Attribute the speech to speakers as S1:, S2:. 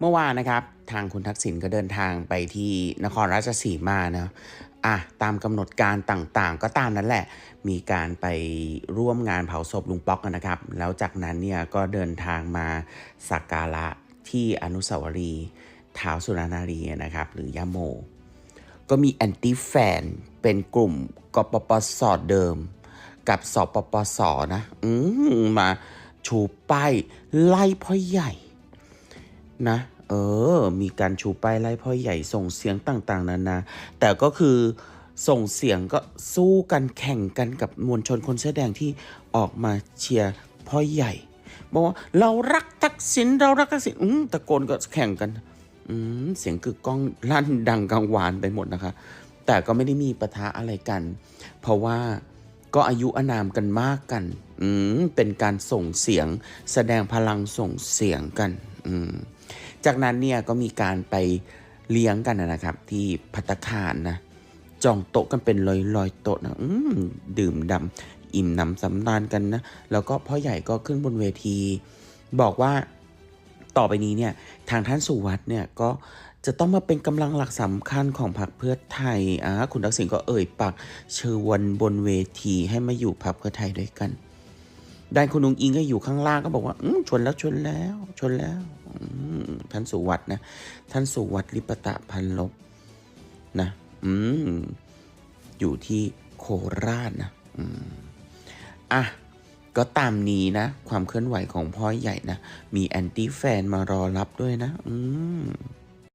S1: เมื่อวานนะครับทางคุณทักษิณก็เดินทางไปที่นครราชสีมาเนาะอะตามกำหนดการต่างๆ ก็ตามนั้นแหละ มีการไปร่วมงานเผาศพลุงป๊อกนนะครับ แล้วจากนั้นเนี่ยก็เดินทางมาสักการะที่อนุสาวรีย์ท้าวสุรนารีนะครับ หรือย่าโม ก็มีแอนตี้แฟนเป็นกลุ่มกปปสเดิม กับสปปสนะ อืมมาชูป้ายไล่พ่อใหญ่ นะ เออ มีการชูป้ายไล่พ่อใหญ่ส่งเสียงต่างๆนานาแต่ก็คือส่งเสียงก็สู้กันแข่งกันกับมวลชนคนเสื้อแดงที่ออกมาเชียร์พ่อใหญ่บอกว่าเรารักทักษิณเรารักทักษิณอืมตะโกนก็แข่งกันอืมเสียงกึกก้องลั่นดังกังวานไปหมดนะคะ แต่ก็ไม่ได้มีปะทะอะไรกัน เพราะว่าก็อายุอานามกันมากกัน อืมเป็นการส่งเสียง แสดงพลังส่งเสียงกัน อืม จากนั้นเนี่ยก็มีการไปเลี้ยงกันนะครับ ที่พัตคารนะจองโต๊ะกันเป็นลอยลอยๆโต๊ะนะอืมดื่มดำอิ่มหนำสำราญกันนะแล้วก็พ่อใหญ่ก็ขึ้นบนเวที บอกว่าต่อไปนี้เนี่ยทางท่านสุวัสด์เนี่ยก็จะต้องมาเป็นกำลังหลักสำคัญของพรรคเพื่อไทยอ่าคุณทักษิณก็เอ่ยปากเชิญวนบนเวทีให้มาอยู่พรรคเพื่อไทยด้วยกันด้านคุณนุงอิงก็อยู่ข้างล่างก็บอกว่าอืมชนแล้วชนแล้วชนแล้ว ท่านสุวัตนะ ท่านสุวัตลิปตะพันลบนะอืมอยู่ที่โคราชนะอืมอะก็ตามนี้นะ ความเคลื่อนไหวของพ่อใหญ่นะ มีแอนตี้แฟนมารอรับด้วยนะ อืม